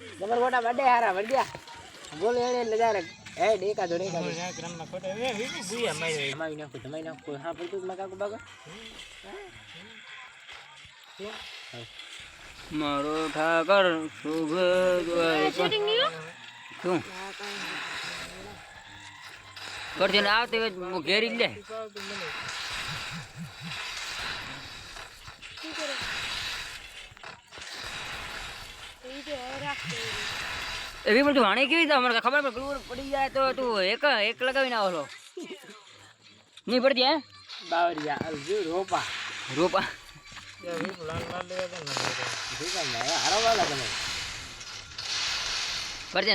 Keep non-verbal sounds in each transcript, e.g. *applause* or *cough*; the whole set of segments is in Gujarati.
નંબર મોટા વડે હારા વડ્યા બોલ એડે લજા રે એ ડેકા દો ડેકા દો ગ્રામમાં ખોટા એ વીવી બુયા માર્યો જમાવી નાખો જમાવી નાખો હા પડતું માં કાકુ બાગો મારો ઠાકર શુભ શું કરજે ને આવતી વખત ઘેરી લે એવી બધું વાણી કેવી રીતે મને ખબર પડે પેલું પડી જાય તો તું એક એક લગાવીને આવો નહીં પડતી હે? બાવરિયા અલજુ રોપા. રોપા. લાલ લાલ લેવા દે ને ઠીક છે હારો વાલા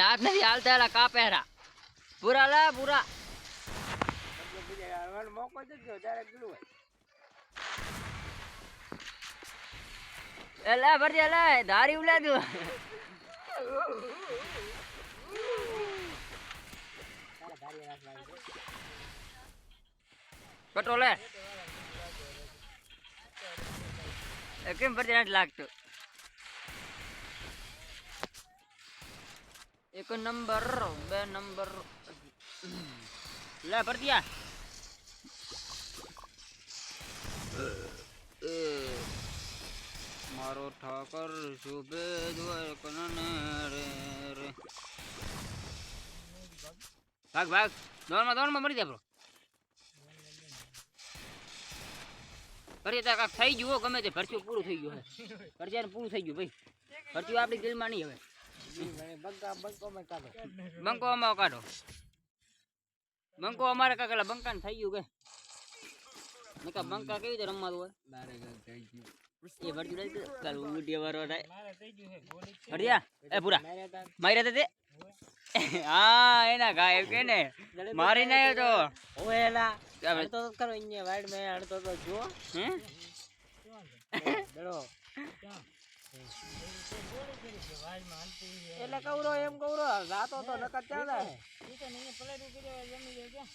હાથ નથી હાલતા એલા કાપે હેરા પૂરા લા પૂરા મોકો જજો ત્યારે ગયું હોય એલા ભરતી એલા ધારી ઉલા તું પેટ્રોલ હે કેમ પડતી નથી લાગતું? એક નંબર બે નંબર. લે મારો ઠાકર શુભે દ્વાર કનને રે રે. ભાગ ભાગ. દોડમાં દોડમાં મરી જાય બ્રો ફરી કાંક થઈ ગયું ગમે તે ભરતું પૂરું થઈ ગયું હે. ભરતું પૂરું થઈ ગયું, ભાઈ. ભરતું આપણી દિલમાં નહીં હવે. બંકો અમારો કાઢો. બંકો અમારે કાંક બંકાને થઈ ગયું કે. નકા બંકા કેવી રીતે રમવાનું હોય? એ કાલ ઉડી વારો થાય. હરિયા એ પૂરા માર્યા તે *laughs* હા એના ગાય એમ કે ને. મારી ને તો ઓએલા તો કરો અહીંયા વાઈડ મેં અડતો તો જો. હે? એટલે કવરો એમ કવરો રાતો તો નકર ચાલે.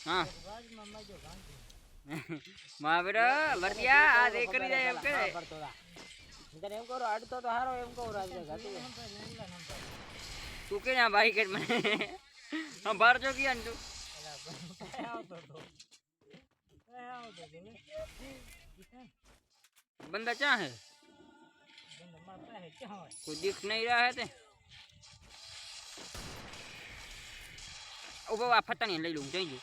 હા. વાજમાં *laughs* માજો ભાંગી મા બેટા ભરતિયા આ દે કરી જાય એમ કે કરતો તા હું તને એમ કરો અડતો તો હારો એમ કહું રાજે ઘાટી તું કે ના ભાઈ કે મને હા બાર જો ગયા ને તું આવતો તો એ આવતો તો લે. બંદા ચા હે બંધ મારતા હે ક્યાં હોય કોઈ दिख नहीं रहा है ते ઓ બાબા ફટાણી લઈ લઉં જઈ જઉં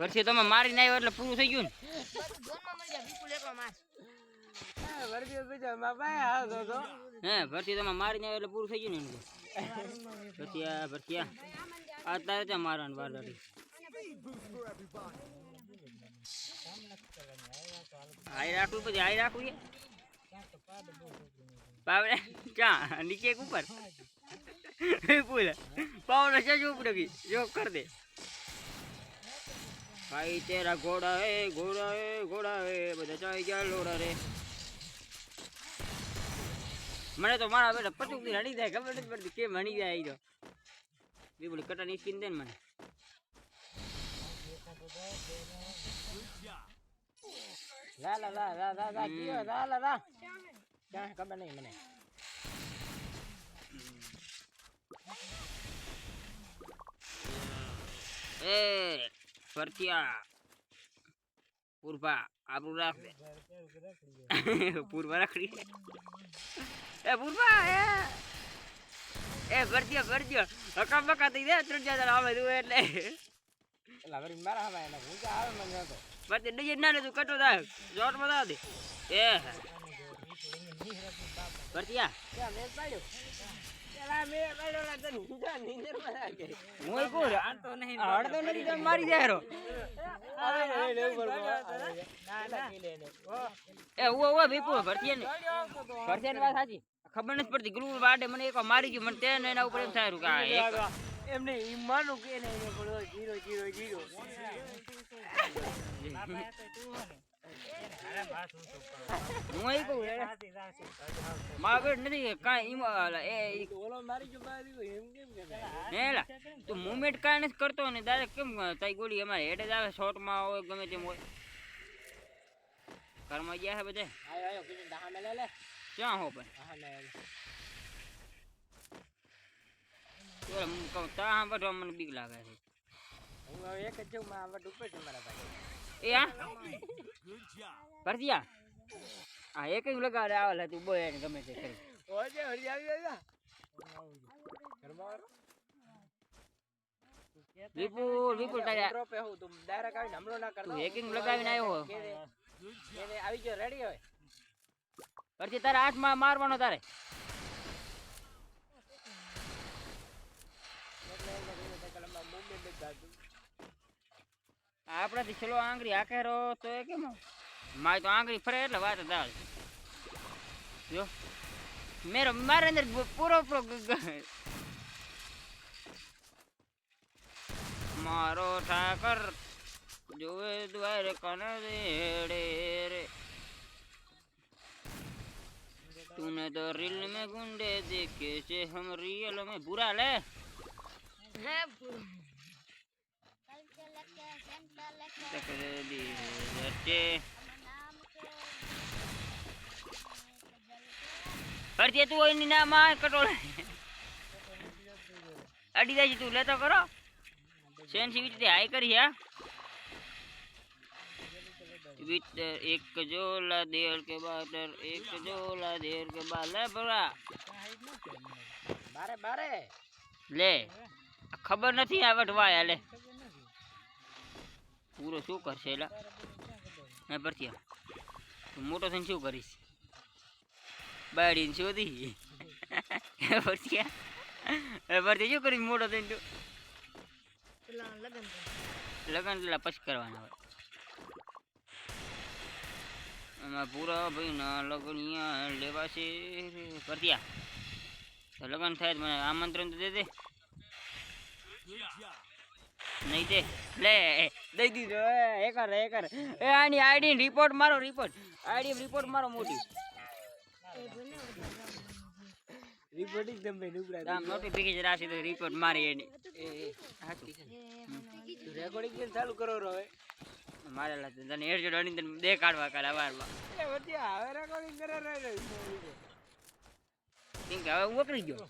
પછી તમે મારીને આવ્યો એટલે પૂરું થઈ ગયું ને. હે ભરતી મારીને આવ્યો એટલે પૂરું થઈ ગયું ને મારવાનું હાઈ રાખવું પછી હાઈ રાખવું પાવડે ક્યાં? નીચે ઉપર? પૂલ પાવડે છે જો ઉપર જો કર દે. ભાઈ તેરા ઘોડા હે ઘોડા હે ઘોડા હે બધા ચાઈ ગયા લોડા રે. મને તો મારા બેટા પટુકથી હણી જાય ખબર નથી પડતી કેમ હણી જાય તો. એ બોલી કટાની સ્કીન દે ને મને. લા લા લા લા લા લા કયો લા લા લા. ક્યાં ખબર નહીં મને. એ ફરતિયા. પૂર્વા આપણું રાખ. દે પૂર્વા રાખડી એ *laughs* પૂર્વા એ. એ ફરતિયા ફરતિયા હકા બકા થઈ જાય ત્રણ ચાર આવે તું એટલે. એટલે વળી મારા હવા એને હું આવે મને નતો પછી ડીજે ના લે તું કટો થાય. જોટમાં દે. એ ક્યાં મેં પાડ્યો? મારી જાય ખબર નથી પડતી ગુરુ વાડે મને એક મારી ગયું મને તેને એના ઉપર એમ થાય કે એમને ઈ કે જીરો જીરો બાપા એ તો તું હો ને. એને હારે માથું ઊંચું કરો. હું એ કહું યાર સાચી, સાચી. સાચી, સાચી. મારા નથી કે કાંઈ ઈમાં હાલે, એ ઈ ઓલો મારી જો મારી ગયો એમ કેમ કે હેલા તું મુવમેન્ટ કાંઈ નથી કરતો ને ડાયરેક્ટ કેમ તારી ગોળી અમારે હેડે જ આવે શોર્ટમાં હોય ગમે તેમ હોય ઘરમાં ગયા છે બધે આયો આયો કીધું દહા મેલે લે ક્યાં હો પણ દહા મેલે તો હું કહું તા બધો મને બીક લાગે છે હું હવે એક જ છું માં આવટ ઉપર છે મારા ભાઈ એ હા ભરતીયા? હા એક જ લગાડે આવેલા તું બોય એને ગમે તે કરી. ઓજે હરી આવી ઘરમાં વિપુલ વિપુલ તારે ડ્રોપે હું તું ડાયરેક્ટ આવીને હમલો ના કરતો હેકિંગ લગાવીને આવ્યો દે, આવી ગયો રેડી હોય? ભરતી તારા હાથમાં મારવાનો તારે. એને જ જાતું. આપણાથી છેલ્લો આંગળી આખેરો તો એ કેમ મારી તો આંગળી ફરે એટલે વાત જ આવે જો મેરો મારે અંદર પૂરો પૂરો ગ- ગ- મારો ઠાકર જોવે દ્વાર કન રેડે રે तूने तो रील में गुंडे देखे से हम रियल में बुरा ले तकदीर रचे ફરતી તું એની ના માં કટોળ. અડી જાય તું લેતો કરો. સેન્સિટિવિટી હાઈ કરી હા? વિટર એક જોલા દેર કે બાદર એક જોલા દેર કે બાલે બરા બારે બારે. લે. ખબર નથી આ વટવાયા લે. પૂરો શું કરશે એલા હે પરથી તું મોટો થઈને શું કરીશ? બાળીને શોધી પરથી ભરતિયા શું કરીશ મોટો થઈને તું? લગન પેલા પછી કરવાના હોય એમાં પૂરા ભાઈના લગ્ન લેવાશે. છે ભરતિયા તો લગન થાય મને આમંત્રણ તો દે દે. નહીં દે લે. દઈ દીધો. એ કર એ કર. એ આની આઈડી રિપોર્ટ મારો રિપોર્ટ આઈડી રિપોર્ટ મારો મોટી. રિપોર્ટિંગ તમે નુકડા આમ નોટિફિકેશન આવશે તો રિપોર્ટ મારી એની. એ એ તું રેકોર્ડિંગ કેમ ચાલુ કરો રો હવે મારે લાગે તને હેડશોટ અડી તને દેખાડવા કાલે વારમાં. એ વચ્ચે હવે રેકોર્ડિંગ કરે રે રે હવે હું ગયો.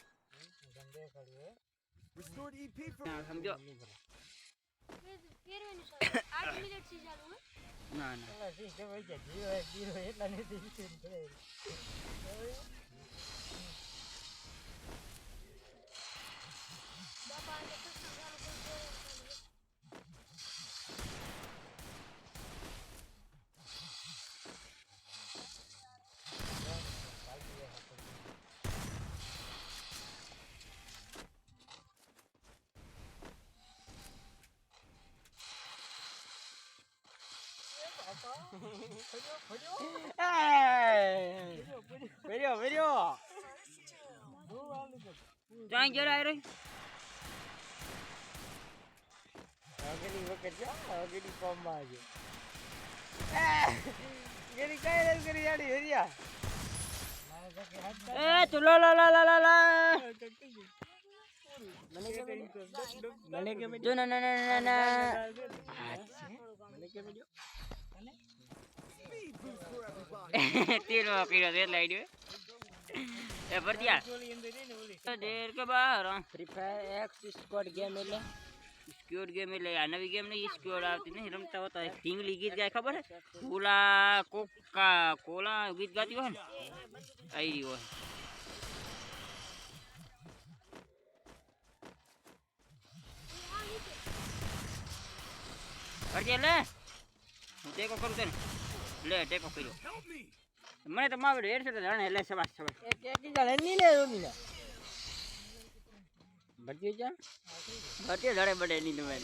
સમજો. ના ના. એટલા નથી વેર્યો વેર્યો ચાઈ જરા રહી આગળની વખત જો આગળની ફોર્મમાં છે ગેડી કઈ રેલ કરી જાડી હાથ એ તું લો લો લો લો લો મને કેમ જો ના ના ના ના મને કેમ જો *laughs* તેલ કર્યો એટલે આઈડિયો એ ભરતિયા. દેર કે બાર Free Fire X squad game એટલે. સ્ક્યોડ ગેમ એટલે આ નવી ગેમ નહીં સ્ક્યોડ આવતી નહીં રમતા હોતા ઢીંગલી ગીત ગાય ખબર હે કોલા કોકા કોલા ગીત ગાતી હોય ને? આવી હોય. કરજે લે. હું ટેકો કરું તને લે ટેકો કર્યો. મને તો માવડે હેડશે તો જાણે એટલે સવાસ સવાસ એક એક જણ ને રોની લે. ભરતી જા ભરતી ધડે બડે નહીં તમે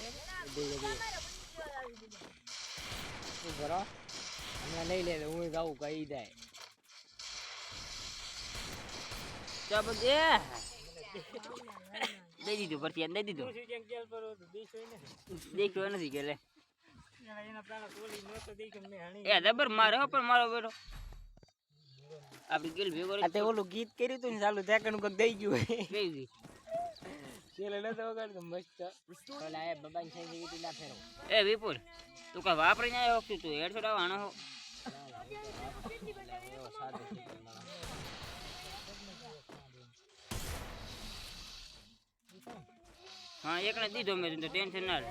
કરો હમણાં નહીં લે હું જાઉં કહી જાય. ચા દે. દઈ દીધું ભરતી દઈ દીધું. દેખ્યો નથી કે લે. એ જબર મારે હો પણ મારો બેટો આપડી ગેલ ભેગો આ તે ઓલું ગીત કર્યું તું ને ચાલુ ત્યાં કણું કંઈક દઈ ગયું કઈ ગઈ છેલ્લે નતો વગાડતો મસ્ત. ઓલા એ બબાની સેન્સિટિવિટી ના ફેરવો. એ વિપુલ તું કઈ વાપરીને આવ્યો વખતે તું હેડશો આવવાનો હો એવો સાદો સિમ્પલ માણસ. હા એકને દીધો મેં તો ટેન્શન ના લે.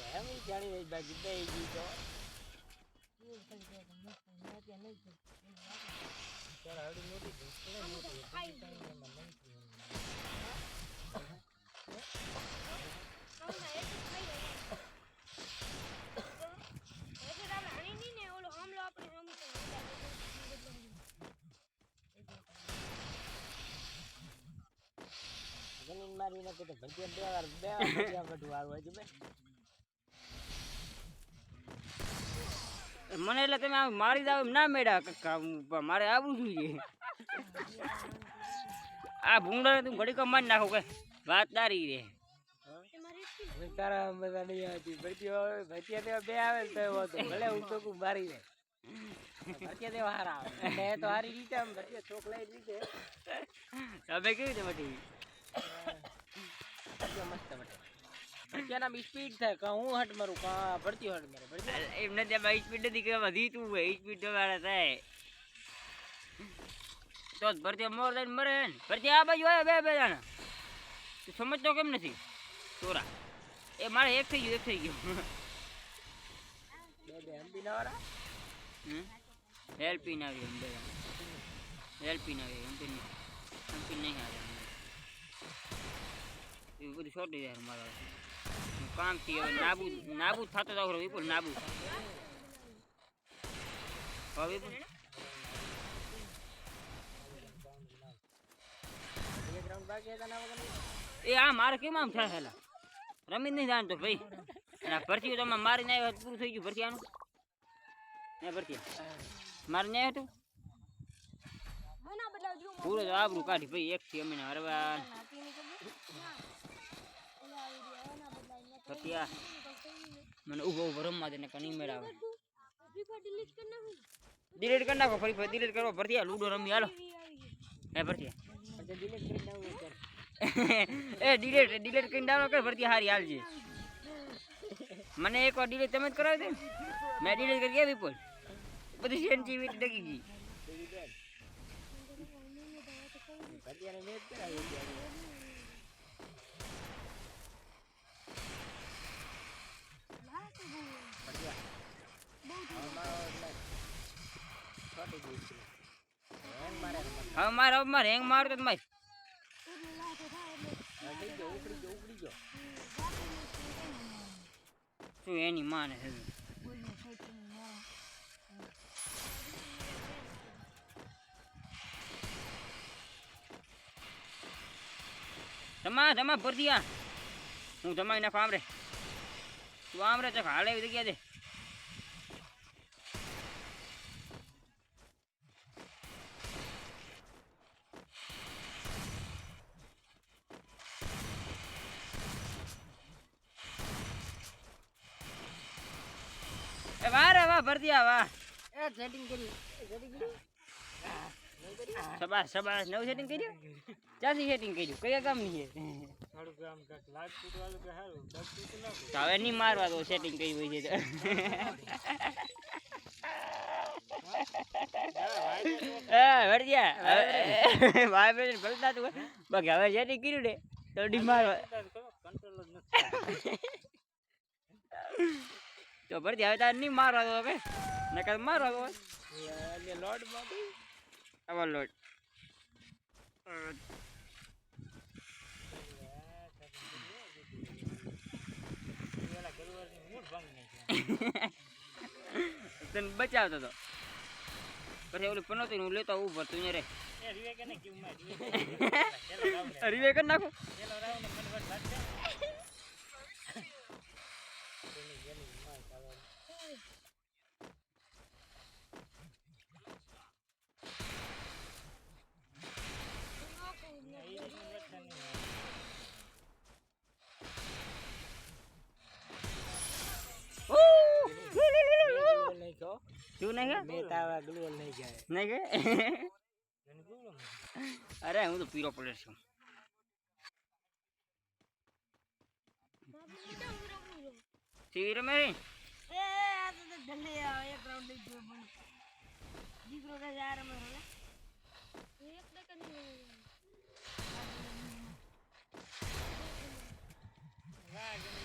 નહીં ને ઓલો હમલો આપણે હમી તો જમીન મારી નાખી તો ભજીયા બે વાર બે વાર ભજીયા બધું હોય છે બે મને એટલે તમે મારી દાવ એમ ના મેળા મારે આવવું જોઈએ. આ ભૂંગળા તું ઘડીક મારી નાખો કે વાત તારી રે તારા આમ નહીં આવતી બે આવે તો ભલે હું તો મારી દે ભજીયા દેવા હારા આવે. તો હારી રીતે આમ. ચોક રીતે તમે કેવી રીતે બટે ભજીયાના સ્પીડ થાય કે હું હટ મારું કા ભરતી હટ મારે ભરતી એમ નથી બાઈક સ્પીડ નથી કે આમાં જીતવું હોય સ્પીડ વાળા થાય. તો ભરતી મોર લઈને મરે ને. ભરતી આ બાજુ આવ્યા બે બે જાણા તું સમજતો કેમ નથી? ચોરા એ મારે એક થઈ ગયું એક થઈ ગયું. બે બે હંપી ના વાળા? હેલ્પી ના આવી એમ બે. હેલ્પી ના આવી એમપી નહીં. એમપી નહીં આવે એવું બધું છોટી જાય મારા કામથી હવે નાબૂદ નાબૂદ થતો જાવ વિપુલ, નાબૂદ. વિપુલ. એ આ મારે કેમ આમ થાય હેલા? રમી નહીં જાણતો ભાઈ. અને ભરતી તમે મારી આવ્યા પૂરું થઈ ગયું ભરતી આનું ને ભરતી મારે ના બદલાવ જો પૂરો તો આબરું કાઢી ભાઈ એક થી અમે હરવા ભરતી મને ઊભો ઊભો રમવા દે ને કની મેળાવે ડિલીટ કરી નાખું ડિલીટ કરી નાખો ફરી ફરી ડિલીટ કરો. ભરતી લૂડો રમી હાલો. હે ભરતી *laughs* એ ડિલીટ ડિલીટ કરીને ડાઉનલોડ કર ભરતી હારી હાલજે. મને એક વાર ડિલીટ તમે જ કરાવી દે મેં ડિલીટ કરી કેવી વિપુલ? બધી સેન્સિટિવિટી ડગી ગઈ. હવે મારે હવે મારે હેંગ મારતો તો મારે. શું એની માને છે? જમા જમા ભરતી હું જમાઈ નાખો આમ રે તું આમરે ચક હાલે જગ્યા દે એ વાહ રે વાહ ભરતી આ વાહ એ setting કરી, એ setting કરી. સબાસ સબાસ નવું સેટિંગ કર્યું? ચાસી સેટિંગ કર્યું? કયા ગામની છે? થોડુંક આમ કાંઈક લાજપૂત વાળું કે સારું લાજપૂત નાખો તો. હવે નહીં મારવા તો સેટિંગ કર્યું હોય. છે ભાઈ *laughs* ભલતા તું બાકી હવે સેટિંગ કર્યું ને તો ડી મારવા કંટ્રોલ જ નથી. તો ભરતી હવે તાર નહીં મારવા તો હવે. નકર મારવા તો લોડ આવા લોડ તને બચાવતો હતો પછી ઓલું પનોતી હું લેતો ઊભો તું રે કે રીવે કરી નાખો. શું નહીં કે મેં તાવા ગ્લોલ નહીં જાય. નહીં કે અરે હું તો પીરો પ્લેયર છું. સીવી રમે એ આ તો તો જલ્દી એક રાઉન્ડ લઈ ગયો મને. દીકરો કે યાર એક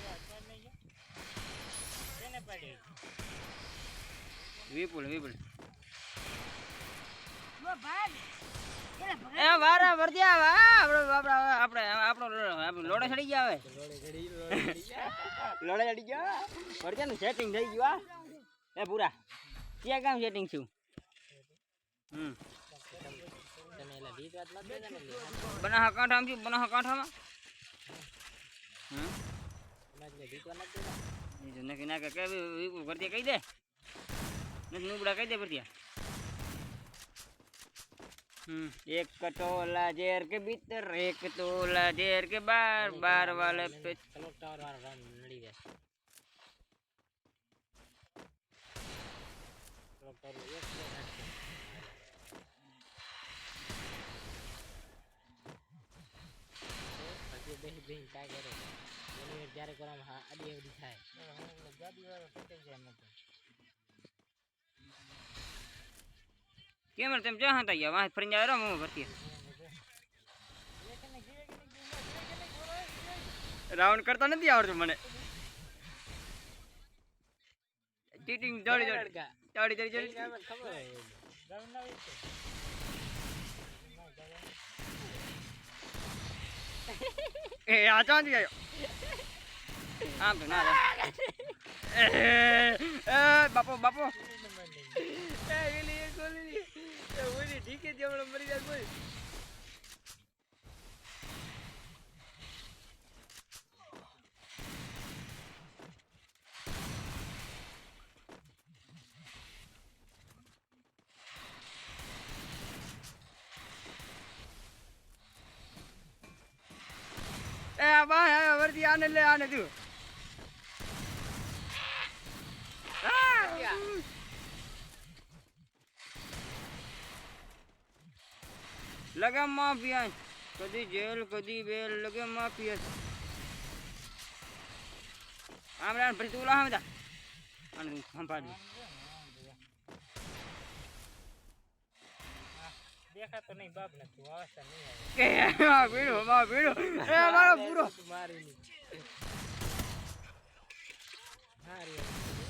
વાહ નહીં તેને પાડી. વિપુલ વિપુલ. એ વારા વર્ત્યા વા આપણે આપણે આપણે લોડે ચડી ગયા હવે. લોડે ચડી ગયા? વર્ત્યા નું સેટિંગ થઈ ગયું આ એ પૂરા ક્યાં કામ સેટિંગ છું હમ. બનાહ કાંઠામાં છું બનાહ કાંઠામાં હમ નક્કી ના કે વિપુલ ભરતી કહી દે? નુબડા કહી દે ભરતી હમ એક કટોલા જેર કે ભીતર એક તોલા જેર કે બાર બાર વાલે પે કલોક ટાવર વાળો રામ નડી જાય કલોક ટાવર એક હજી કાંઈ કરે જ્યારે કરવામાં હા આડી એવડી થાય ગાડી વાળો પટેલ જાય એમ તો કેમ રે તેમ જ્યાં હતા ગયા વાહ ફરીને આવ્યો હું ભરતી રાઉન્ડ કરતા નથી આવડતું મને. ચીટિંગ દોડી દોડી દોડી દોડી દોડી એ આ ચાંદી આવ્યો આમ તો ના એ બાપો બાપો. એ જ હમણાં મરી જાય કોઈ એ આ વર્દી આને લે આને તું લગા માફિયા કદી જેલ કદી બેલ લગે માફિયા આમ રાન ભરી તું આને તું સંભાળી દેખાતો નહીં બાપ ને તું અવસ્થા નહીં આવે ભીડો માં ભીડો એ મારો પૂરો મારી ની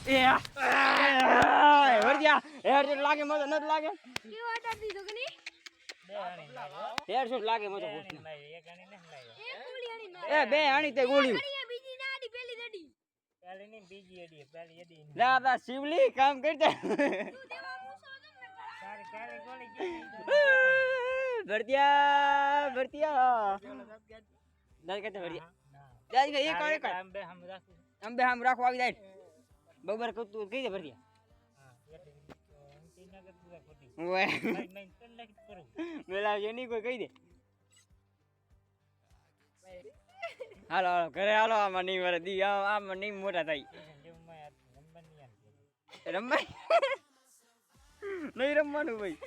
એ આ, એ વર્દિયા હેર શૂટ લાગે મતો નથી લાગે કેવો દીધો કે નહીં શૂટ લાગે મતો આણી લાવ્યો એક આણી નહીં એક ગોળી આની ના એ બે આણી તે ગોળી. આની બીજી ના આડી પેલી દડી પેલી નહીં બીજી એડી પેલી એડી લા બા શિવલી કામ કરતા. ભરતિયા ભરતિયા. દાદ કરતા ભરતિયા. ના દાદ કે એક એક આમ બે હમ રાખું. અંબે આવી જાય. બબર કતું કઈ દે ભરતિયા? નહીં કોઈ કહી દે. હાલો હાલો ઘરે હાલો આમાં નહીં મારે દી આમાં નહીં મોટા થાય. રમવાય નહીં રમવાનું ભાઈ.